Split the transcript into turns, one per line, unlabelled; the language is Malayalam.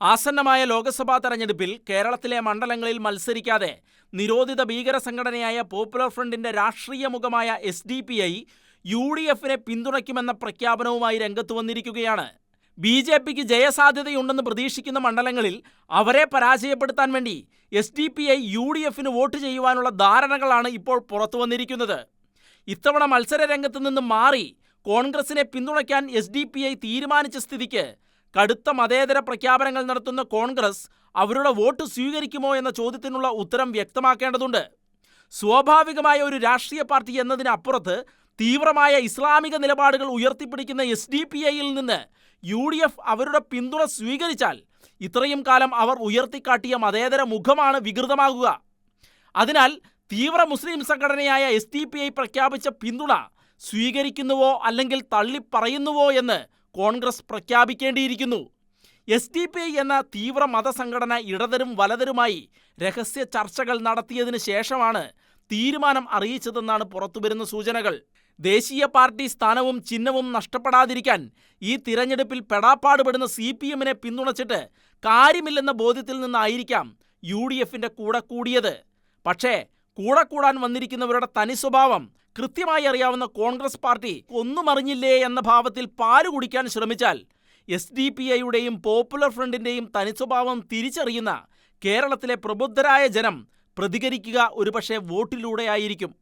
ആസന്നമായ ലോക്സഭാ തെരഞ്ഞെടുപ്പിൽ കേരളത്തിലെ മണ്ഡലങ്ങളിൽ മത്സരിക്കാതെ നിരോധിത ഭീകര സംഘടനയായ പോപ്പുലർ ഫ്രണ്ടിന്റെ രാഷ്ട്രീയ മുഖമായ S D P I U D എഫിനെ പിന്തുണയ്ക്കുമെന്ന പ്രഖ്യാപനവുമായി രംഗത്ത് വന്നിരിക്കുകയാണ്. ബി ജെ പിക്ക് ജയസാധ്യതയുണ്ടെന്ന് പ്രതീക്ഷിക്കുന്ന മണ്ഡലങ്ങളിൽ അവരെ പരാജയപ്പെടുത്താൻ വേണ്ടി S D P I U D എഫിന് വോട്ട് ചെയ്യുവാനുള്ള ധാരണകളാണ് ഇപ്പോൾ പുറത്തു വന്നിരിക്കുന്നത്. ഇത്തവണ മത്സര രംഗത്ത് നിന്ന് മാറി കോൺഗ്രസിനെ പിന്തുണയ്ക്കാൻ എസ് ഡി പി ഐ തീരുമാനിച്ച സ്ഥിതിക്ക് കടുത്ത മതേതര പ്രഖ്യാപനങ്ങൾ നടത്തുന്ന കോൺഗ്രസ് അവരുടെ വോട്ട് സ്വീകരിക്കുമോ എന്ന ചോദ്യത്തിനുള്ള ഉത്തരം വ്യക്തമാക്കേണ്ടതുണ്ട്. സ്വാഭാവികമായ ഒരു രാഷ്ട്രീയ പാർട്ടി എന്നതിനപ്പുറത്ത് തീവ്രമായ ഇസ്ലാമിക നിലപാടുകൾ ഉയർത്തിപ്പിടിക്കുന്ന എസ് ഡി പി ഐയിൽ നിന്ന് യു ഡി എഫ് അവരുടെ പിന്തുണ സ്വീകരിച്ചാൽ ഇത്രയും കാലം അവർ ഉയർത്തിക്കാട്ടിയ മതേതര മുഖമാണ് വികൃതമാകുക. അതിനാൽ തീവ്ര മുസ്ലിം സംഘടനയായ എസ് ഡി പി ഐ പ്രഖ്യാപിച്ച പിന്തുണ സ്വീകരിക്കുന്നുവോ അല്ലെങ്കിൽ തള്ളിപ്പറയുന്നുവോ എന്ന് കോൺഗ്രസ് പ്രഖ്യാപിക്കേണ്ടിയിരിക്കുന്നു. എസ് ഡി പി ഐ എന്ന തീവ്ര മതസംഘടന ഇടതരും വലതരുമായി രഹസ്യ ചർച്ചകൾ നടത്തിയതിനു ശേഷമാണ് തീരുമാനം അറിയിച്ചതെന്നാണ് പുറത്തുവരുന്ന സൂചനകൾ. ദേശീയ പാർട്ടി സ്ഥാനവും ചിഹ്നവും നഷ്ടപ്പെടാതിരിക്കാൻ ഈ തിരഞ്ഞെടുപ്പിൽ പെടാപ്പാടുപെടുന്ന സി പി എമ്മിനെ പിന്തുണച്ചിട്ട് കാര്യമില്ലെന്ന ബോധ്യത്തിൽ നിന്നായിരിക്കാം യു ഡി എഫിന്റെ കൂടെ കൂടിയത്. പക്ഷേ കൂടെ കൂടാൻ വന്നിരിക്കുന്നവരുടെ തനി സ്വഭാവം കൃത്യമായി അറിയാവുന്ന കോൺഗ്രസ് പാർട്ടി ഒന്നും അറിഞ്ഞില്ലേ എന്ന ഭാവത്തിൽ പാൽ കുടിക്കാൻ ശ്രമിച്ചാൽ എസ് ഡി പി ഐയുടെയും പോപ്പുലർ ഫ്രണ്ടിന്റെയും തനിസ്വഭാവം തിരിച്ചറിയുന്ന കേരളത്തിലെ പ്രബുദ്ധരായ ജനം പ്രതികരിക്കുക ഒരുപക്ഷെ വോട്ടിലൂടെയായിരിക്കും.